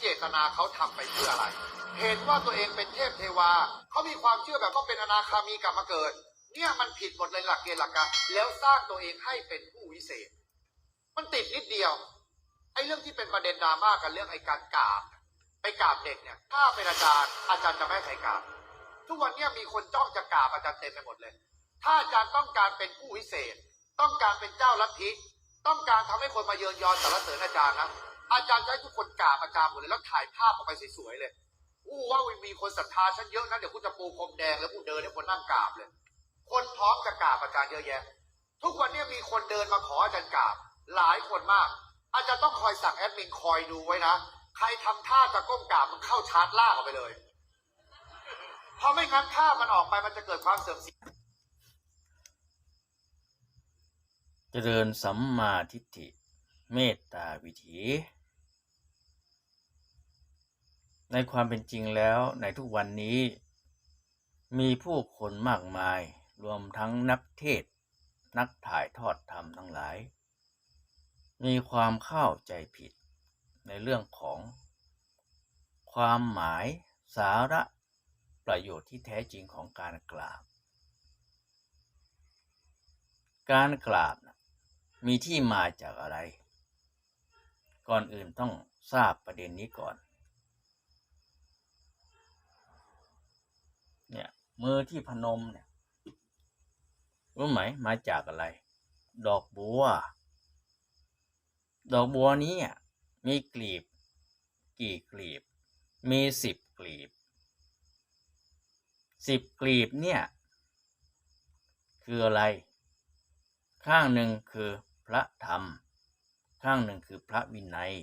เจตนาเขาทำไปเพื่ออะไร เห็นว่าตัวเองเป็นเทพเทวา เขามีความเชื่อแบบว่าเป็นอนาคามีกลับมาเกิด เนี่ยมันผิดหมดเลยหลักเกณฑ์หลักการแล้วสร้างตัวเองให้เป็นผู้วิเศษ มันติดนิดเดียวไอ้เรื่องที่เป็นประเด็นดราม่ากันเรื่องไอ้การกราบไปกราบเด็กเนี่ย ถ้าเป็นอาจารย์อาจารย์จะไม่ให้ใครกราบทุกวันเนี้มีคนจ้องจะกราบอาจารย์เต็มไปหมดเลย ถ้าอาจารย์ต้องการเป็นผู้วิเศษ ต้องการเป็นเจ้าลัทธิ ต้องการทำให้คนมาเยินยอสรรเสริญอาจารย์นะ อาจารย์จะให้ทุกคนกราบอาจารย์หมดเลยแล้วถ่ายภาพออกไปสวยๆเลยอู้ว่ามีคนศรัทธาฉันเยอะนะเดี๋ยวกูจะปูพรมแดงแล้วกูเดินให้คนนั่งกราบเลย คนพร้อมจะกราบอาจารย์เยอะแยะ ทุกวันนี้มีคนเดินมาขออาจารย์กราบ หลายคนมาก อาจารย์ต้องคอยสั่งแอดมินคอยดูไว้นะ ใครทำท่าจะก้มกราบมันเข้าชาร์จล่ากออกไปเลย เพราะไม่งั้นถ้ามันออกไปมันจะเกิดความเสื่อมเสียเจริญสัมมาทิฏฐิเมตตาวิถี ในความเป็นจริงแล้วในทุกวันนี้ มีผู้คนมากมาย รวมทั้งนักเทศ นักถ่ายทอดธรรมทั้งหลาย มีความเข้าใจผิดในเรื่องของ ความหมายสาระประโยชน์ที่แท้จริงของการกราบ การกราบมีที่มาจากอะไร ก่อนอื่นต้องทราบประเด็นนี้ก่อน มือที่พนมเนี่ยรู้ไหมมาจากอะไร ดอกบัว ดอกบัวนี้อะมีกลีบ กี่กลีบ มีสิบกลีบสิบกลีบเนี่ย คืออะไร ข้างหนึ่งคือพระธรรม ข้างหนึ่งคือพระวินัย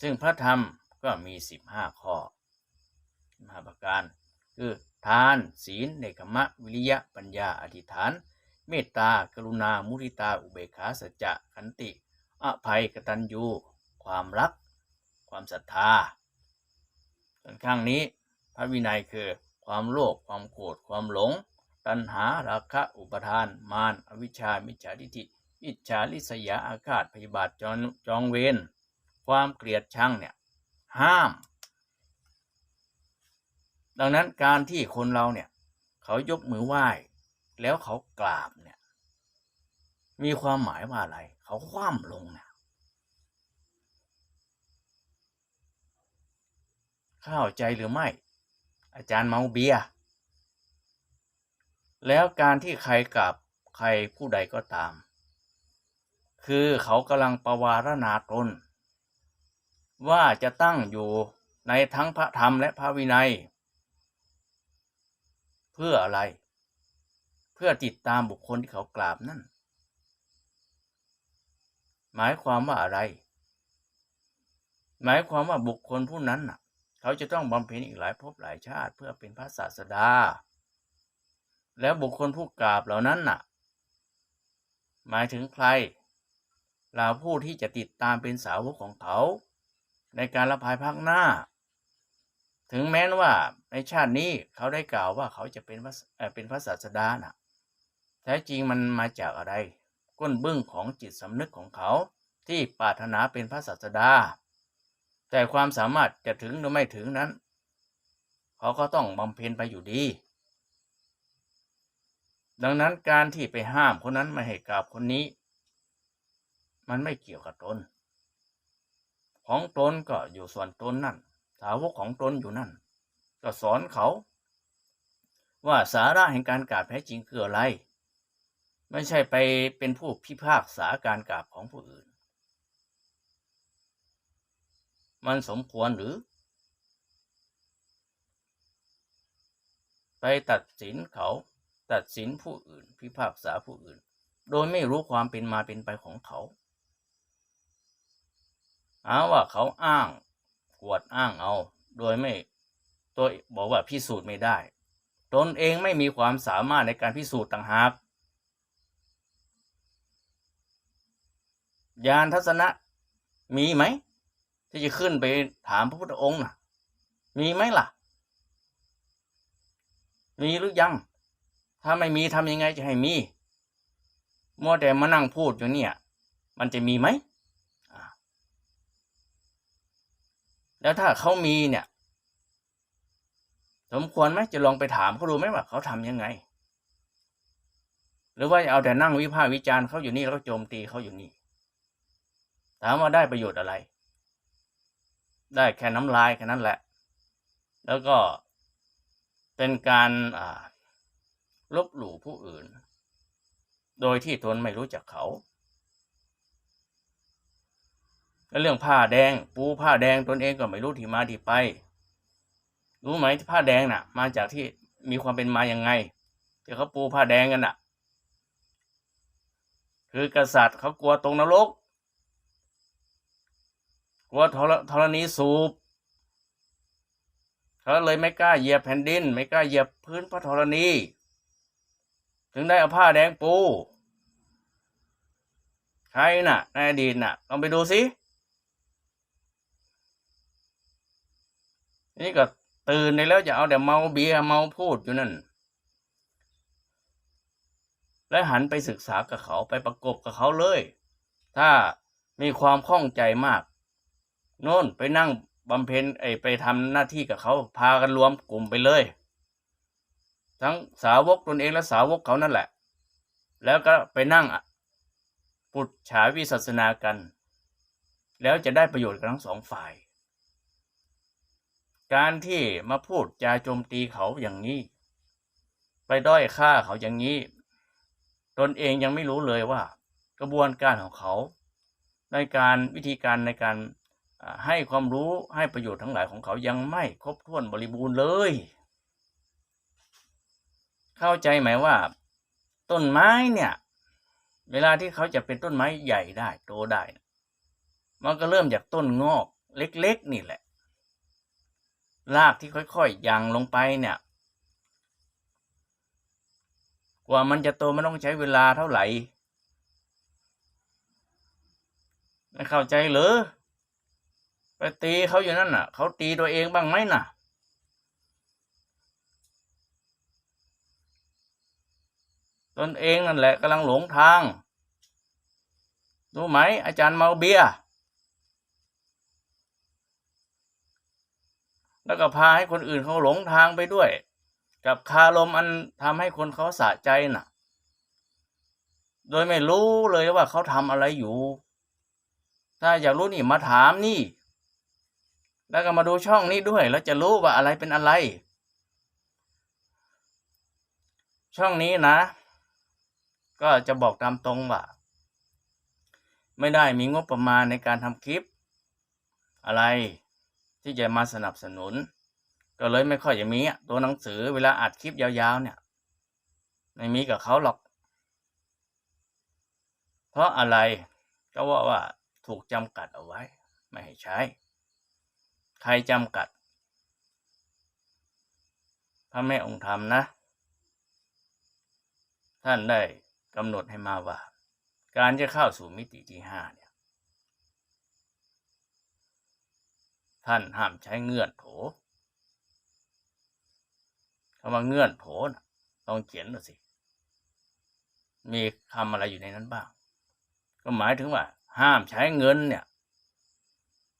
ซึ่งพระธรรมก็มีสิบห้าข้อ ห้าประการ คือทานศีลเนกขมะ วิริยะปัญญาอธิษฐาน เมตตากรุณามุทิตาอุเบกขาสัจจะขันติอภัยกตัญญูความรัก ความศรัทธาส่วนข้างนี้พระวินัยคือความโลภความโกรธความหลง ตัณหาราคะอุปทาน มารอวิชชามิจฉาทิฏฐิอิจฉาลิษยาอาฆาตพยาบาทจองจองเวรความเกลียดชังเนี่ยห้าม ดังนั้นการที่คนเราเนี่ย เขายกมือไหว้ แล้วเขากราบเนี่ย มีความหมายว่าอะไร เขาคว่ำลงเนี่ยเข้าใจหรือไม่ อาจารย์เมาเบีย แล้วการที่ใครกราบใครผู้ใดก็ตาม คือเขากำลังประวารณาตนว่าจะตั้งอยู่ในทั้งพระธรรมและพระวินัย พื่ออะไร เพื่อติดตามบุคคลที่เขากราบนั่น หมายความว่าอะไร หมายความว่าบุคคลผู้นั้นน่ะ เขาจะต้องบำเพ็ญอีกหลายภพหลายชาติ เพื่อเป็นพระศาสดา แล้วบุคคลผู้กราบเหล่านั้นน่ะ หมายถึงใครเราผู้ที่จะติดตามเป็นสาวกของเขา ในการละภายภาคหน้า ถึงแม้นว่าในชาตินี้เขาได้กล่าวว่าเขาจะเป็นพระเออเป็นพระศาสดานะแท้จริงมันมาจากอะไร ก้นบึ้งของจิตสำนึกของเขาที่ปรารถนาเป็นพระศาสดา แต่ความสามารถจะถึงหรือไม่ถึงนั้น เขาก็ต้องบำเพ็ญไปอยู่ดี ดังนั้นการที่ไปห้ามคนนั้นไม่ให้กราบคนนี้ มันไม่เกี่ยวกับตน ของตนก็อยู่ส่วนตนนั่น สาวกของตนอยู่นั่น ก็สอนเขา ว่าสาระแห่งการกราบแท้จริงคืออะไร ไม่ใช่ไปเป็นผู้พิพากษาการกราบของผู้อื่น มันสมควรหรือ ไปตัดสินเขาตัดสินผู้อื่น พิพากษาผู้อื่น โดยไม่รู้ความเป็นมาเป็นไปของเขาหาว่าเขาอ้าง กวดอ้างเอา โดยไม่ตัวบอกว่าพิสูจน์ไม่ได้ ตนเองไม่มีความสามารถในการพิสูจน์ต่างหากยานทัศนะมีไหม ที่จะขึ้นไปถามพระพุทธองค์นะมีไหมล่ะ มีหรือยัง ถ้าไม่มีทำยังไงจะให้มีมัวแต่มานั่งพูดอยู่เนี่ย มันจะมีไหมอ่า แล้วถ้าเขามีเนี่ย สมควรไหมจะลองไปถามเขาดูไหมว่าเขาทำยังไง หรือว่าเอาแต่นั่งวิพากษ์วิจารณ์เขาอยู่นี่แล้วก็โจมตีเขาอยู่นี่ ถามว่าได้ประโยชน์อะไร ได้แค่น้ำลายแค่นั้นแหละ แล้วก็เป็นการอ่าลบหลู่ผู้อื่น โดยที่ตนไม่รู้จักเขา แล้วเรื่องผ้าแดง ปูผ้าแดงตนเองก็ไม่รู้ที่มาที่ไป รู้ไหมที่ผ้าแดงน่ะ มาจากที่มีความเป็นมาอย่างไงที่เขาปูผ้าแดงกันน่ะ คือกษัตริย์เขากลัวตรงนรกกลัวธรธรณีสูบเขาเลยไม่กล้าเหยียบแผ่นดิน ไม่กล้าเหยียบพื้นพระธรณี ถึงได้เอาผ้าแดงปู ใครน่ะในอดีตน่ะลองไปดูสิ นี่ก็ตื่นได้แล้วจะเอาแต่เมาเบียเมาพูดอยู่นั่น และหันไปศึกษากับเขาไปประกบกับเขาเลย ถ้ามีความข้องใจมาก โน่นไปนั่งบำเพ็ญไอไปทำหน้าที่กับเขาพากันรวมกลุ่มไปเลย ทั้งสาวกตนเองและสาวกเขานั่นแหละ แล้วก็ไปนั่งปุจฉาวิสัสนากัน แล้วจะได้ประโยชน์กันทั้งสองฝ่าย การที่มาพูดจาโจมตีเขาอย่างนี้ ไปด้อยค่าเขาอย่างนี้ ตนเองยังไม่รู้เลยว่า กระบวนการของเขา ในการวิธีการในการให้ความรู้ให้ประโยชน์ทั้งหลายของเขายังไม่ครบถ้วนบริบูรณ์เลย เข้าใจไหมว่า ต้นไม้เนี่ย เวลาที่เขาจะเป็นต้นไม้ใหญ่ได้โตได้ มันก็เริ่มจากต้นงอกเล็ก ๆ นี่แหละ รากที่ค่อยๆยังลงไปเนี่ย กว่ามันจะโตมันต้องใช้เวลาเท่าไหร่ไม่เข้าใจหรือไปตีเขาอยู่นั่นน่ะ เขาตีตัวเองบ้างไหมน่ะ ตนเองนั่นแหละกำลังหลงทาง รู้ไหม อาจารย์เมาเบียร์ แล้วก็พาให้คนอื่นเขาหลงทางไปด้วย กับคารมอันทำให้คนเขาสะใจน่ะ โดยไม่รู้เลยว่าเขาทำอะไรอยู่ ถ้าอยากรู้นี่มาถามนี่ แล้วก็มาดูช่องนี้ด้วย แล้วจะรู้ว่าอะไรเป็นอะไร ช่องนี้นะ ก็จะบอกตามตรงว่าไม่ได้มีงบประมาณในการทำคลิปอะไร ที่จะมาสนับสนุน ก็เลยไม่ค่อยจะมีตัวหนังสือเวลาอัดคลิปยาวๆเนี่ยไม่มีกับเขาหรอก เพราะอะไรก็ว่าว่าถูกจำกัดเอาไว้ ไม่ให้ใช้ ใครจำกัดพระแม่องค์ธรรมนะ ท่านได้กำหนดให้มาว่า การจะเข้าสู่มิติที่ห้าเนี่ย ท่านห้ามใช้เงื่อนโถคำว่าเงื่อนโถนะลองเขียนดูสิ มีคำอะไรอยู่ในนั้นบ้าง ก็หมายถึงว่า ห้ามใช้เงินเนี่ย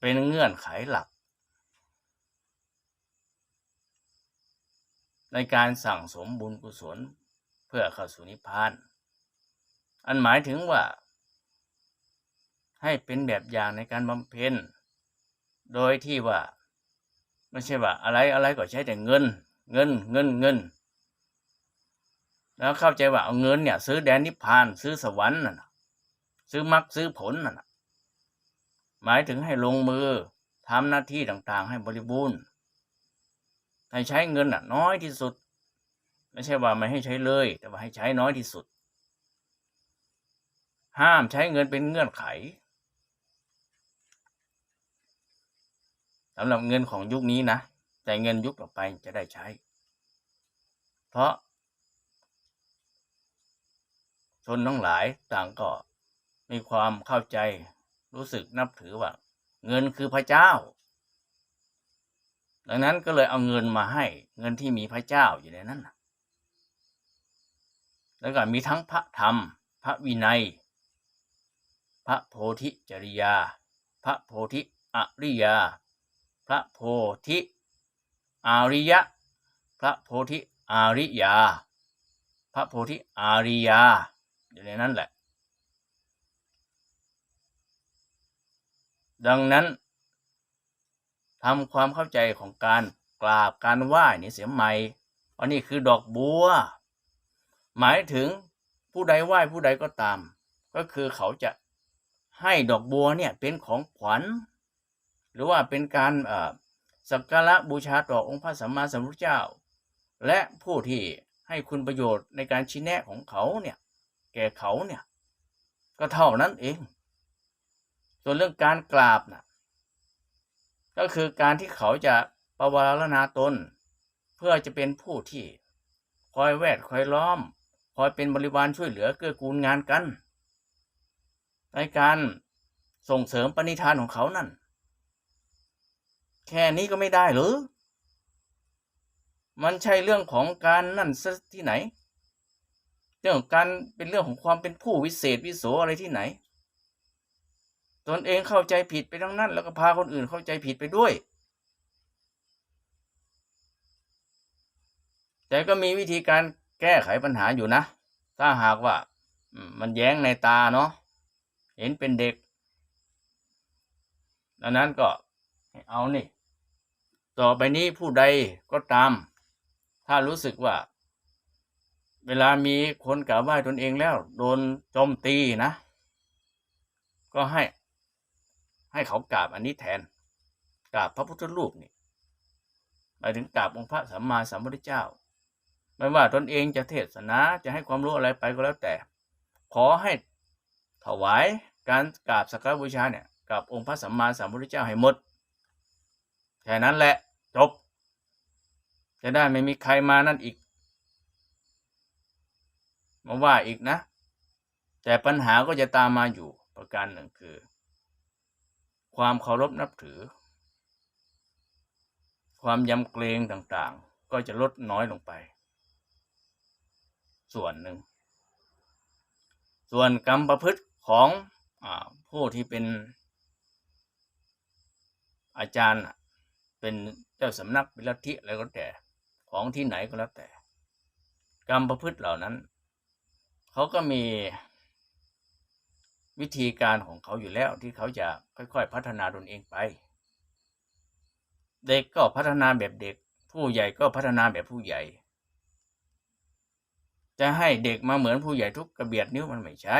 เป็นเงื่อนไขหลัก ในการสั่งสมบุญกุศลเพื่อเข้าสู่นิพพาน อันหมายถึงว่า ให้เป็นแบบอย่างในการบำเพ็ญ โดยที่ว่า ไม่ใช่ว่า อะไรอะไรก็ใช้แต่เงิน เงินเงินเงิน แล้วเข้าใจว่าเอาเงินเนี่ย ซื้อแดนนิพพาน ซื้อสวรรค์น่ะซื้อมรรคซื้อผลน่ะนะหมายถึงให้ลงมือทำหน้าที่ต่างๆ ให้บริบูรณ์ให้ใช้เงินน่ะ น้อยที่สุด ไม่ใช่ว่าไม่ให้ใช้เลย แต่ว่าให้ใช้น้อยที่สุด ห้ามใช้เงินเป็นเงื่อนไข สำหรับเงินของยุคนี้นะ แต่เงินยุคต่อไปจะได้ใช้ เพราะ ชนทั้งหลายต่างก็มีความเข้าใจรู้สึกนับถือว่า เงินคือพระเจ้า ดังนั้นก็เลยเอาเงินมาให้ เงินที่มีพระเจ้าอยู่ในนั้นนะแล้วก็มีทั้งพระธรรม พระวินัย พระโพธิจริยา พระโพธิอริยา พระโพธิอาริยะ พระโพธิอาริยา พระโพธิอาริยาอยู่ในนั้นแหละ ดังนั้นทำความเข้าใจของการกราบการไหว้นี่เสียใหม่อันนี้คือดอกบัว หมายถึงผู้ใดไหว้ผู้ใดก็ตาม ก็คือเขาจะให้ดอกบัวเนี่ยเป็นของขวัญ หรือว่าเป็นการสักการะบูชาต่อองค์พระสัมมาสัมพุทธเจ้า และผู้ที่ให้คุณประโยชน์ในการชี้แนะของเขาเนี่ยแก่เขาเนี่ยก็เท่านั้นเอง ส่วนเรื่องการกราบนะก็คือการที่เขาจะประวารณาตน เพื่อจะเป็นผู้ที่คอยแวดคอยล้อม คอยเป็นบริวารช่วยเหลือเกื้อกูลงานกัน ในการส่งเสริมปณิธานของเขานั่น แค่นี้ก็ไม่ได้หรือ มันใช่เรื่องของการนั่นซะที่ไหน เรื่องของการเป็นเรื่องของความเป็นผู้วิเศษวิโสอะไรที่ไหน ตนเองเข้าใจผิดไปทั้งนั้น แล้วก็พาคนอื่นเข้าใจผิดไปด้วย แต่ก็มีวิธีการแก้ไขปัญหาอยู่นะ ถ้าหากว่ามันแย้งในตาเนาะ เห็นเป็นเด็ก ดังนั้นก็เอานี่ ต่อไปนี้ผู้ใดก็ตาม ถ้ารู้สึกว่า เวลามีคนกล่าวไหวตนเองแล้ว โดนโจมตีนะ ก็ให้ ให้เขากราบอันนี้แทนกราบพระพุทธรูปนี่หมายถึงกราบองค์พระสัมมาสัมพุทธเจ้า ไม่ว่าตนเองจะเทศนาจะให้ความรู้อะไรไปก็แล้วแต่ ขอให้ถวายการกราบสักการบูชาเนี่ยกับองค์พระสัมมาสัมพุทธเจ้าให้หมด แค่นั้นแหละ จบ จะได้ไม่มีใครมานั่นอีกมาว่าอีกนะ แต่ปัญหาก็จะตามมาอยู่ประการหนึ่งคือ ความเคารพนับถือ ความยำเกรงต่างๆ ก็จะลดน้อยลงไป ส่วนหนึ่ง ส่วนกรรมประพฤติของอผู้ที่เป็นอาจารย์ เป็นเจ้าสำนักเป็นลัทธิอะไรก็แต่ของที่ไหนก็แล้วแต่ กรรมประพฤติเหล่านั้นเขาก็มีวิธีการของเขาอยู่แล้วที่เขาจะค่อยๆ พัฒนาตนเองไป เด็กก็พัฒนาแบบเด็ก ผู้ใหญ่ก็พัฒนาแบบผู้ใหญ่ จะให้เด็กมาเหมือนผู้ใหญ่ทุกกระเบียดนิ้วมันไม่ใช่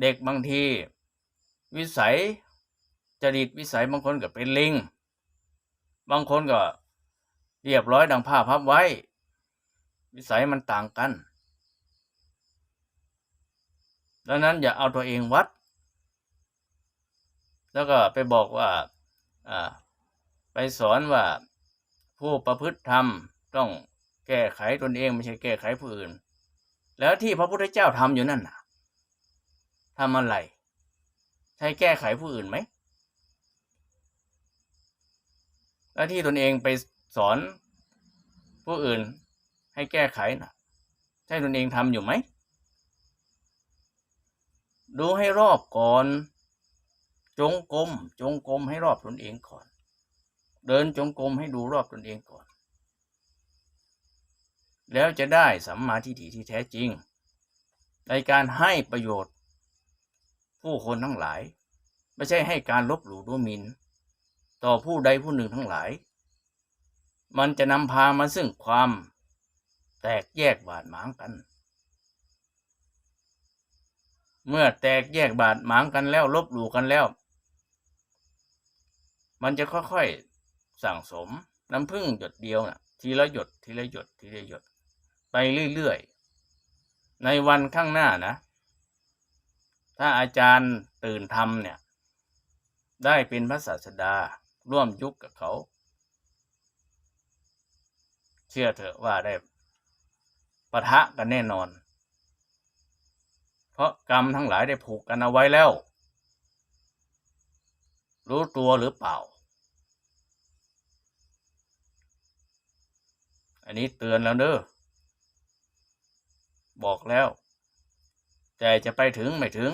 เด็กบางที วิสัยจริตวิสัยบางคนก็เป็นลิง บางคนก็เรียบร้อยดังผ้าพับไว้ วิสัยมันต่างกัน ดังนั้นอย่าเอาตัวเองวัด แล้วก็ไปบอกว่าไปสอนว่าผู้ประพฤติธรรมต้องแก้ไขตนเองไม่ใช่แก้ไขผู้อื่น แล้วที่พระพุทธเจ้าทำอยู่นั่นน่ะทำอะไร ใช้แก้ไขผู้อื่นไหม แล้วที่ตนเองไปสอนผู้อื่นให้แก้ไขนะใช่ตนเองทำอยู่ไหม ดูให้รอบก่อน จงกรมจงกรมให้รอบตนเองก่อน เดินจงกรมให้ดูรอบตนเองก่อน แล้วจะได้สัมมาทิฏฐิที่แท้จริง ในการให้ประโยชน์ ผู้คนทั้งหลาย ไม่ใช่ให้การลบหลู่ดูหมิ่น ต่อผู้ใดผู้หนึ่งทั้งหลาย มันจะนำพามาซึ่งความแตกแยกบาดหมางกัน เมื่อแตกแยกบาดหมางกันแล้วลบหลู่กันแล้ว มันจะค่อยๆสั่งสมน้ำพึ่งหยดเดียวนะ่ะ ทีละหยดทีละหยดทีละหยด ไปเรื่อยๆ ในวันข้างหน้านะ ถ้าอาจารย์ตื่นทำเนี่ย ได้เป็นพระศาสดา ร่วมยุคกับเขา เชื่อเถอะว่าได้ปะทะกันแน่นอน เพราะกรรมทั้งหลายได้ผูกกันเอาไว้แล้ว รู้ตัวหรือเปล่า อันนี้เตือนแล้วเด้อบอกแล้วแต่จะไปถึงไม่ถึง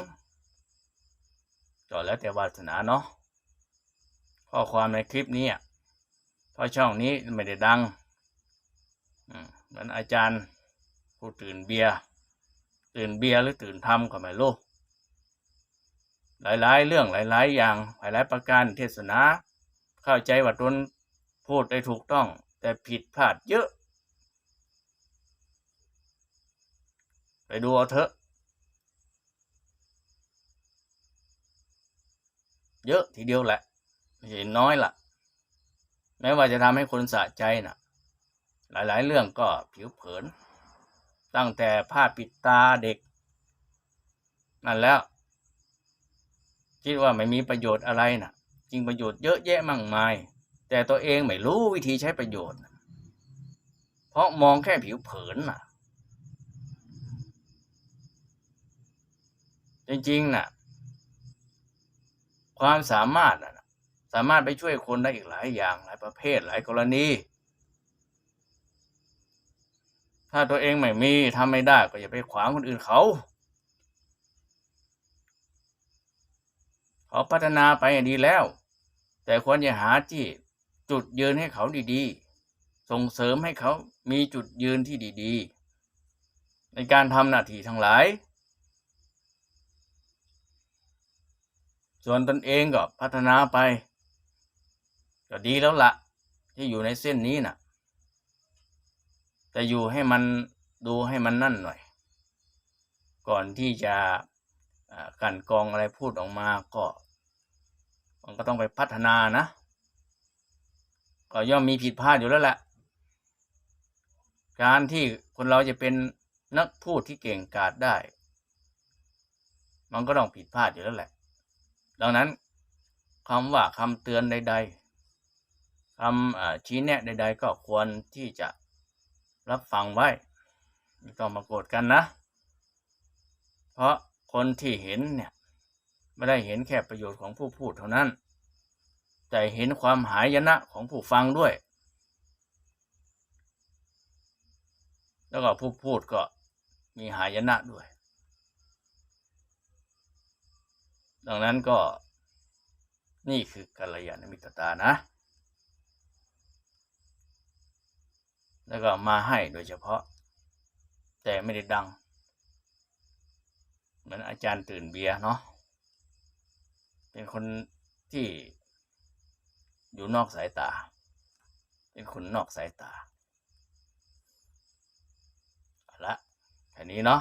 ก็แล้วแต่วาสนาเนาะ ข้อความในคลิปนี้อะราะช่องนี้ไม่ได้ดังเหมือนอาจารย์ ผู้ตื่นเบียร์ตื่นเบียร์หรือตื่นทำก็ไม่รู้หลาย ๆ เรื่องหลาย ๆ อย่างหลายๆประการเทศนา เข้าใจว่าตนพูดได้ถูกต้อง แต่ผิดพลาดเยอะ ไปดูเอาเถอะ เยอะทีเดียวแหละ ไม่ใช่น้อยละแม้ว่าจะทำให้คนสะใจน่ะ หลายๆ เรื่องก็ผิวเผิน ตั้งแต่ผ้าปิดตาเด็ก นั่นแล้ว คิดว่าไม่มีประโยชน์อะไรน่ะ จริงประโยชน์เยอะแยะมากมาย แต่ตัวเองไม่รู้วิธีใช้ประโยชน์ เพราะมองแค่ผิวเผินน่ะ จริงๆน่ะความสามารถน่ะ สามารถไปช่วยคนได้อีกหลายอย่างหลายประเภทหลายกรณี ถ้าตัวเองไม่มีทำไม่ได้ก็อย่าไปขวางคนอื่นเขาเขาพัฒนาไปดีแล้ว แต่ควรจะหาที่จุดยืนให้เขาดีๆ ส่งเสริมให้เขามีจุดยืนที่ดีๆ ในการทำหน้าที่ทั้งหลาย ส่วนตนเองก็พัฒนาไป ก็ดีแล้วละที่อยู่ในเส้นนี้น่ะ แต่อยู่ให้มันดูให้มันนั่นหน่อย ก่อนที่จะกันกองอะไรพูดออกมาก็ มันก็ต้องไปพัฒนานะ ก็ย่อมมีผิดพลาดอยู่แล้วแหละ การที่คนเราจะเป็นนักพูดที่เก่งกาจได้ มันก็ต้องผิดพลาดอยู่แล้วแหละ ดังนั้นคำว่าคำเตือนใด ๆ คำชี้แนะใด ๆ ก็ควรที่จะรับฟังไว้ไม่ต้องมาโกรธกันนะ เพราะคนที่เห็นเนี่ยไม่ได้เห็นแค่ประโยชน์ของผู้พูดเท่านั้น แต่เห็นความหายนะของผู้ฟังด้วย แล้วก็ผู้พูดก็มีหายนะด้วย ดังนั้นก็นี่คือกัลยาณมิตรตานะ แล้วก็มาให้โดยเฉพาะ แต่ไม่ได้ดัง เหมือนอาจารย์ตื่นเบียร์เนาะเป็นคนที่อยู่นอกสายตา เป็นคนนอกสายตาเอาละแค่นี้เนาะ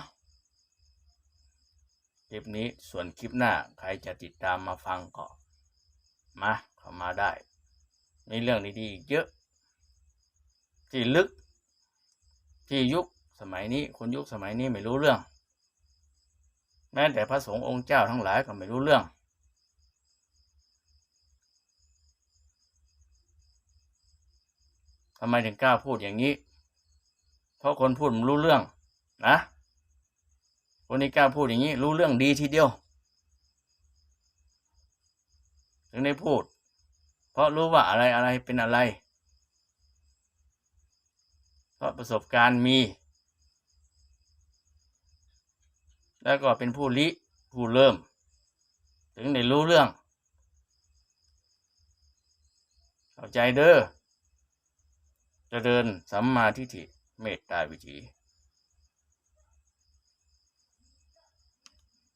คลิปนี้ส่วนคลิปหน้าใครจะติดตามมาฟังก็มาเข้ามาได้ มีเรื่องดีๆอีกเยอะ ที่ลึก ที่ยุคสมัยนี้คนยุคสมัยนี้ไม่รู้เรื่อง แม้แต่พระสงฆ์องค์เจ้าทั้งหลายก็ไม่รู้เรื่อง ทำไมถึงกล้าพูดอย่างนี้ เพราะคนพูดมันรู้เรื่อง นะ คนที่กล้าพูดอย่างนี้ รู้เรื่องดีทีเดียว ถึงได้พูด เพราะรู้ว่าอะไรอะไรเป็นอะไร เพราะประสบการณ์มี แล้วก็เป็นผู้ลิผู้เริ่ม ถึงได้รู้เรื่อง เข้าใจเด้อจเดินสัมมาทิฏฐิเมตตาวิถี